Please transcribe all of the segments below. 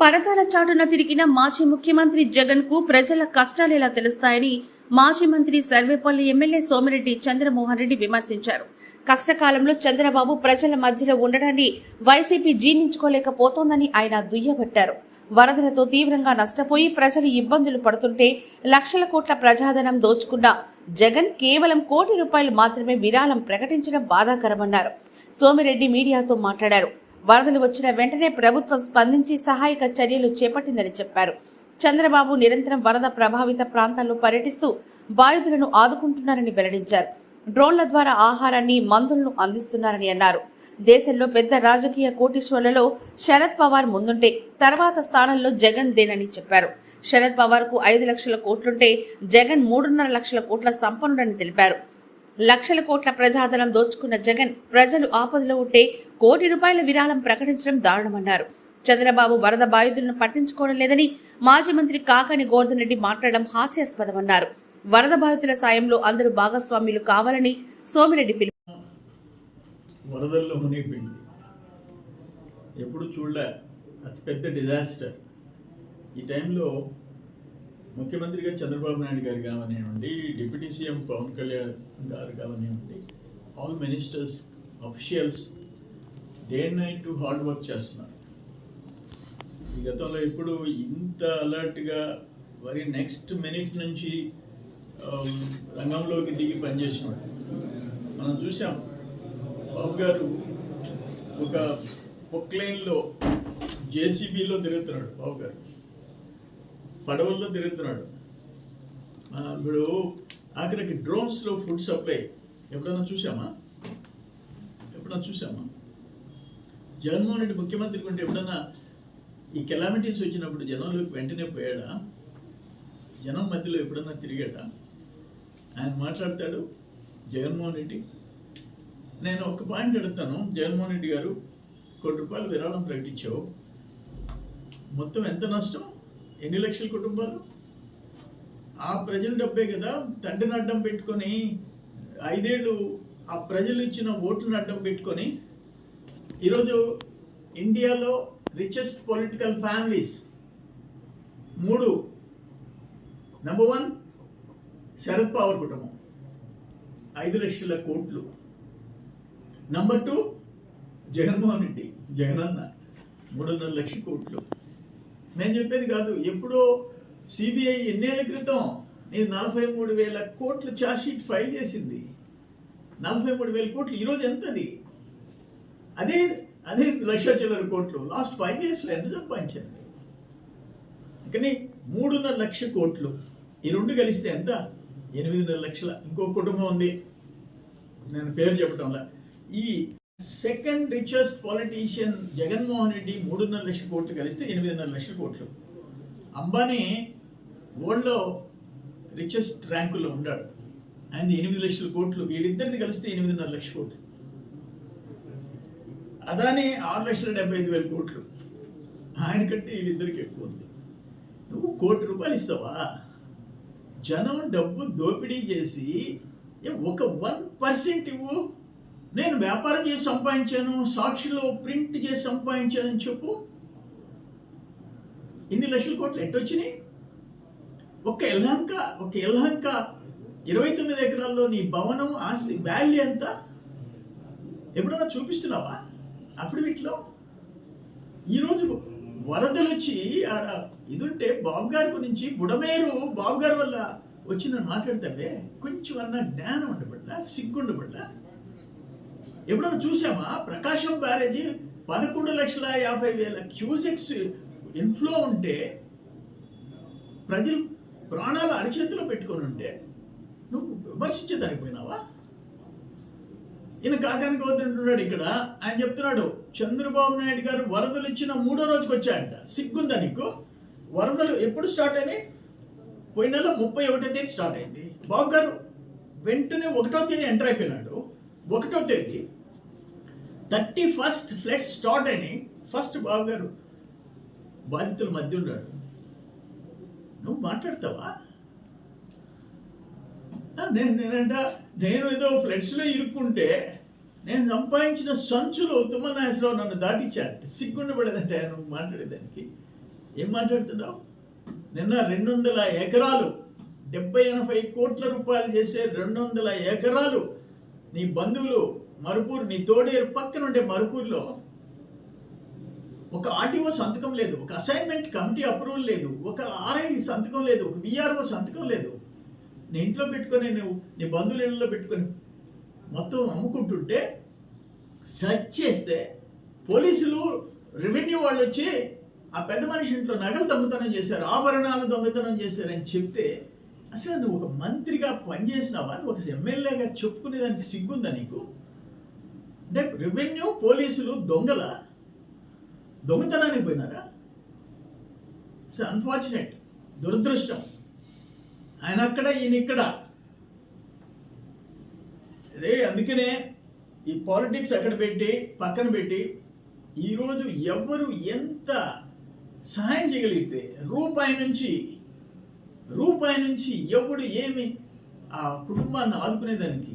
పరదాల చాటున తిరిగిన మాజీ ముఖ్యమంత్రి జగన్కు ప్రజల కష్టాలెలా తెలుస్తాయని మాజీ మంత్రి సర్వేపల్లి ఎమ్మెల్యే సోమిరెడ్డి చంద్రమోహన్ రెడ్డి విమర్శించారు. కష్టకాలంలో చంద్రబాబు ప్రజల మధ్యలో ఉండడాన్ని వైసీపీ జీర్ణించుకోలేకపోతోందని ఆయన దుయ్యబట్టారు. వరదలతో తీవ్రంగా నష్టపోయి ప్రజలు ఇబ్బందులు పడుతుంటే లక్షల కోట్ల ప్రజాధనం దోచుకున్న జగన్ కేవలం కోటి రూపాయలు మాత్రమే విరాళం ప్రకటించడం బాధాకరమన్నారు. సోమిరెడ్డి మీడియాతో మాట్లాడారు. వరదలు వచ్చిన వెంటనే ప్రభుత్వం స్పందించి సహాయక చర్యలు చేపట్టిందని చెప్పారు. చంద్రబాబు నిరంతరం వరద ప్రభావిత ప్రాంతాల్లో పర్యటిస్తూ బాధితులను ఆదుకుంటున్నారని వెల్లడించారు. డ్రోన్ల ద్వారా ఆహారాన్ని మందులను అందిస్తున్నారని అన్నారు. దేశంలో పెద్ద రాజకీయ కోటీశ్వర్లలో శరద్ పవార్ ముందుంటే తర్వాత స్థానంలో జగన్ దేనని చెప్పారు. శరద్ పవార్కు ఐదు లక్షల కోట్లుంటే జగన్ మూడున్నర లక్షల కోట్ల సంపన్నుడని తెలిపారు. లక్షల కోట్ల ప్రజాధనం దోచుకున్న జగన్ ప్రజలు ఆపదలో ఉంటే కోటి రూపాయల విరాళం ప్రకటించడం దారుణమన్నారు. చంద్రబాబు వరద బాధితులను పట్టించుకోవడం లేదని మాజీ మంత్రి కాకాని గోవర్ధన్ రెడ్డి మాట్లాడడం హాస్యాస్పదమన్నారు. వరద బాధితుల సాయంలో అందరూ భాగస్వామ్యులు కావాలని సోమిరెడ్డి పిలుపు వరదల్లో మునిగిపోయింది. ఎప్పుడు చూడలే అతిపెద్ద డిజాస్టర్. ఈ టైంలో ముఖ్యమంత్రిగా చంద్రబాబు నాయుడు గారు కావనివ్వండి deputy CM Pawan Kalyan garu కావనివ్వండి all ministers officials day and night hard work చేస్తున్నారు. ఈ గతంలో ఇప్పుడు ఇంత అలర్ట్గా మరి నెక్స్ట్ మినిట్ నుంచి రంగంలోకి దిగి పనిచేసినాడు మనం చూసాం బాబు గారు ఒక పొక్లైన్లో జేసీబీలో తిరుగుతున్నాడు బాబు గారు. పడవల్లో తిరుగుతున్నాడు. ఇప్పుడు ఆఖరికి డ్రోన్స్లో ఫుడ్ సప్లై ఎప్పుడైనా చూసామా ఎప్పుడైనా చూసామా జగన్మోహన్ రెడ్డి ముఖ్యమంత్రి కొంటే ఎప్పుడన్నా ఈ కెలామిటీస్ వచ్చినప్పుడు జనంలోకి వెంటనే పోయాడా? జనం మధ్యలో ఎప్పుడన్నా తిరిగాడా? ఆయన మాట్లాడతాడు జగన్మోహన్ రెడ్డి నేను ఒక పాయింట్ అడుగుతాను. జగన్మోహన్ రెడ్డి గారు కోటి రూపాయలు విరాళం ప్రకటించావు. మొత్తం ఎంత నష్టం? ఎన్ని లక్షల కుటుంబాలు? ఆ ప్రజల డబ్బే కదా. తండ్రిని అడ్డం పెట్టుకొని ఐదేళ్ళు ఆ ప్రజలు ఇచ్చిన ఓట్లను అడ్డం పెట్టుకొని ఈరోజు ఇండియాలో రిచెస్ట్ పొలిటికల్ ఫ్యామిలీస్ మూడు. నెంబర్ వన్ శరద్ పవర్ కుటుంబం. ఐదు లక్షల కోట్లు. నంబర్ టూ జగన్మోహన్ రెడ్డి జగనన్న మూడున్నర లక్షల కోట్లు. నేను చెప్పేది కాదు. ఎప్పుడో సిబిఐ ఎన్నేళ్ళ క్రితం నేను నలభై మూడు వేల కోట్లు షీట్ ఫైల్ చేసింది. నలభై మూడు వేల కోట్లు ఈరోజు ఎంతది? అదే అదే లక్ష చిల్లర కోట్లు. లాస్ట్ ఫైవ్ ఇయర్స్లో ఎంత సంపాదించారు? కానీ మూడున్నర లక్ష కోట్లు. ఈ రెండు కలిస్తే ఎంత? ఎనిమిదిన్నర లక్షల. ఇంకో కుటుంబం ఉంది. నేను పేరు చెప్పడంలా ఈ second richest politician Jaganmohan Reddy మూడున్నర లక్షల కోట్లు కలిస్తే ఎనిమిదిన్నర లక్షల కోట్లు. అంబానీ వరల్డ్లో రిచెస్ట్ ర్యాంకులో ఉన్నాడు. ఆయన ఎనిమిది లక్షల కోట్లు వీళ్ళిద్దరిది కలిస్తే ఎనిమిదిన్నర లక్షల కోట్లు. అదాని ఆరు లక్షల డెబ్బై ఐదు వేల కోట్లు. ఆయన కంటే వీళ్ళిద్దరికి ఎక్కువ ఉంది. నువ్వు కోటి రూపాయలు ఇస్తావా? జనం డబ్బు దోపిడీ చేసి ఒక వన్ పర్సెంట్ ఇవ్వు. నేను వ్యాపారం చేసి సంపాదించాను సాక్షిలో ప్రింట్ చేసి సంపాదించాను అని చెప్పు. ఇన్ని లక్షల కోట్లు ఎట్టొచ్చినాయి? ఒక ఎల్హంక ఒక ఎల్హంక ఇరవై తొమ్మిది ఎకరాల్లో నీ భవనం ఆస్తి వాల్యూ ఎంత? ఎప్పుడన్నా చూపిస్తున్నావా? అఫిడవిట్లో? ఈరోజు వరదలు వచ్చి ఆడ ఇదుంటే బాబు గారి గురించి బుడమేరు బాబు గారి వల్ల వచ్చిందని మాట్లాడతావే? కొంచెం అన్న జ్ఞానం ఉండబడ్డా సిగ్గుండబడ్డా ఎప్పుడన్నా చూసామా? ప్రకాశం బ్యారేజీ పదకొండు లక్షల యాభై వేల క్యూసెక్స్ ఇన్ఫ్లో ఉంటే ప్రజలు ప్రాణాలు అరిచేతిలో పెట్టుకొని ఉంటే నువ్వు విమర్శించేదానికి పోయినావా? ఈయన కాకానికి వద్దంటున్నాడు ఇక్కడ. ఆయన చెప్తున్నాడు చంద్రబాబు నాయుడు గారు వరదలు ఇచ్చిన మూడో రోజుకి వచ్చాయంట. సిగ్గుందా నీకు? వరదలు ఎప్పుడు స్టార్ట్ అయినాయి? పోయిన నెల ముప్పై ఒకటో తేదీ స్టార్ట్ అయింది. బాబు గారు వెంటనే ఒకటో తేదీ ఎంటర్ అయిపోయినాడు. ఒకటో తేదీ థర్టీ ఫస్ట్ ఫ్లడ్ స్టార్ట్ అయినాయి. ఫస్ట్ బాబు గారు బాధితుల మధ్య ఉన్నాడు. నువ్వు మాట్లాడతావా? నేను నేనంట నేను ఏదో ఫ్లడ్స్లో ఇరుక్కుంటే నేను సంపాదించిన సంచులు తుమ్మల నన్ను దాటించాడు సిగ్గుండబడేదంట నువ్వు మాట్లాడేదానికి. ఏం మాట్లాడుతున్నావు? నిన్న రెండు వందల ఎకరాలు డెబ్బై ఎనభై కోట్ల రూపాయలు చేసే రెండు వందల ఎకరాలు నీ బంధువులు మరుపూర్ నీ తోడేరు పక్కన ఉండే మరుపూర్లో ఒక ఆర్టీఓ సంతకం లేదు ఒక అసైన్మెంట్ కమిటీ అప్రూవల్ లేదు ఒక ఆర్ఐ సంతకం లేదు ఒక విఆర్ఓ సంతకం లేదు. నీ ఇంట్లో పెట్టుకొని నువ్వు నీ బంధువుల ఇళ్ళలో పెట్టుకొని మొత్తం అమ్ముకుంటుంటే సెర్చ్ చేస్తే పోలీసులు రెవెన్యూ వాళ్ళు వచ్చి ఆ పెద్ద మనిషి ఇంట్లో నగలు దొంగతనం చేశారు ఆభరణాలు దొంగతనం చేశారని చెప్తే అసలు నువ్వు ఒక మంత్రిగా పనిచేసినావా నువ్వు ఒక ఎమ్మెల్యేగా చెప్పుకునే దానికి సిగ్గుందా నీకు? అంటే రెవెన్యూ పోలీసులు దొంగల దొంగతనానికి పోయినారా? ఇట్స్ అన్ఫార్చునేట్ దురదృష్టం. ఆయన అక్కడ ఈయన ఇక్కడ. అదే అందుకనే ఈ పాలిటిక్స్ అక్కడ పెట్టి పక్కన పెట్టి ఈరోజు ఎవరు ఎంత సహాయం చేయగలిగితే రూపాయి నుంచి రూపాయి నుంచి ఎవడు ఏమి ఆ కుటుంబాన్ని ఆదుకునేదానికి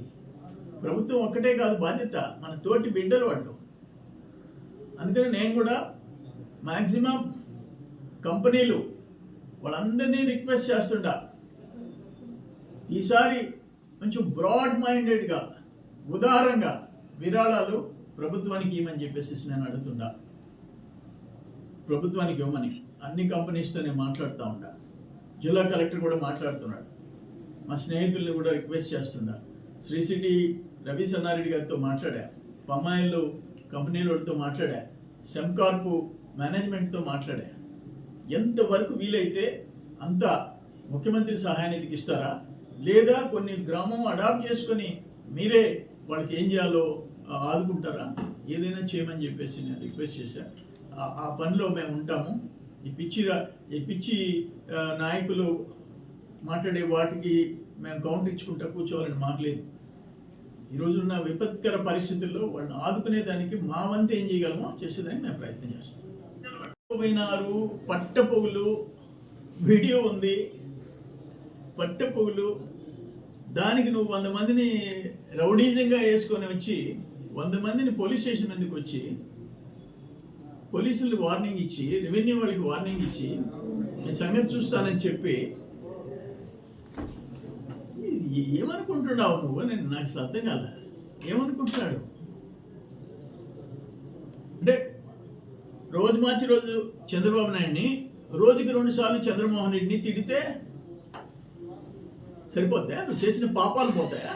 ప్రభుత్వం ఒక్కటే కాదు బాధ్యత. మన తోటి బిడ్డలు వాళ్ళు అందుకని నేను కూడా మ్యాక్సిమం కంపెనీలు వాళ్ళందరినీ రిక్వెస్ట్ చేస్తుంటా. ఈసారి కొంచెం బ్రాడ్ మైండెడ్గా ఉదారంగా విరాళాలు ప్రభుత్వానికి ఇవ్వమని చెప్పేసి నేను అడుగుతుండా ప్రభుత్వానికి ఇవ్వమని. అన్ని కంపెనీస్తో నేను మాట్లాడుతూ ఉండా. జిల్లా కలెక్టర్ కూడా మాట్లాడుతున్నాడు. మా స్నేహితుల్ని కూడా రిక్వెస్ట్ చేస్తుండ శ్రీ సిటీ రవి సన్నారెడ్డి గారితో మాట్లాడా. పమ్మాయిలు కంపెనీలతో మాట్లాడా. సెమ్కార్పు మేనేజ్మెంట్తో మాట్లాడా. ఎంతవరకు వీలైతే అంత ముఖ్యమంత్రి సహాయానికి ఇస్తారా? లేదా కొన్ని గ్రామం అడాప్ట్ చేసుకొని మీరే వాళ్ళకి ఏం చేయాలో ఆదుకుంటారా? ఏదైనా చేయమని చెప్పేసి నేను రిక్వెస్ట్ చేశాను ఆ- పనిలో మేము ఉంటాము. ఈ పిచ్చి ఈ పిచ్చి నాయకులు మాట్లాడే వాటికి మేము కౌంటర్ ఇచ్చుకుంటా కూర్చోవాలని మాకు లేదు. ఈరోజున్న విపత్కర పరిస్థితుల్లో వాళ్ళని ఆదుకునే దానికి మా వంతు ఏం చేయగలమో చేసేదానికి మేము ప్రయత్నం చేస్తాం. పోయినారు పట్టపొగులు వీడియో ఉంది. పట్టపొగులు. దానికి నువ్వు వంద మందిని రౌడీజంగా వేసుకొని వచ్చి వంద మందిని పోలీస్ స్టేషన్ ఎందుకు వచ్చి పోలీసులకు వార్నింగ్ ఇచ్చి రెవెన్యూ వాళ్ళకి వార్నింగ్ ఇచ్చి మీ సంగతి చూస్తానని చెప్పి ఏమనుకుంటున్నావు నువ్వు? నేను నాకు శ్రద్ధ అర్థం ఏమనుకుంటున్నాడు? అంటే రోజు మార్చి రోజు చంద్రబాబు నాయుడిని రోజుకి రెండు సార్లు చంద్రమోహన్ రెడ్డిని తిడితే సరిపోద్దా? నువ్వు చేసిన పాపాలు పోతాయా?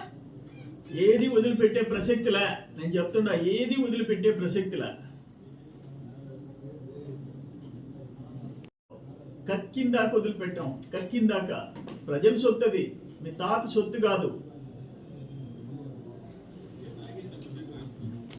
ఏది వదిలిపెట్టే ప్రసక్తిలా? నేను చెప్తున్నా ఏది వదిలిపెట్టే ప్రసక్తిలా? కక్కిందాక వదిలిపెట్టాం. కక్కిందాక. ప్రజలు సొత్తు అది మీ తాత సొత్తు కాదు.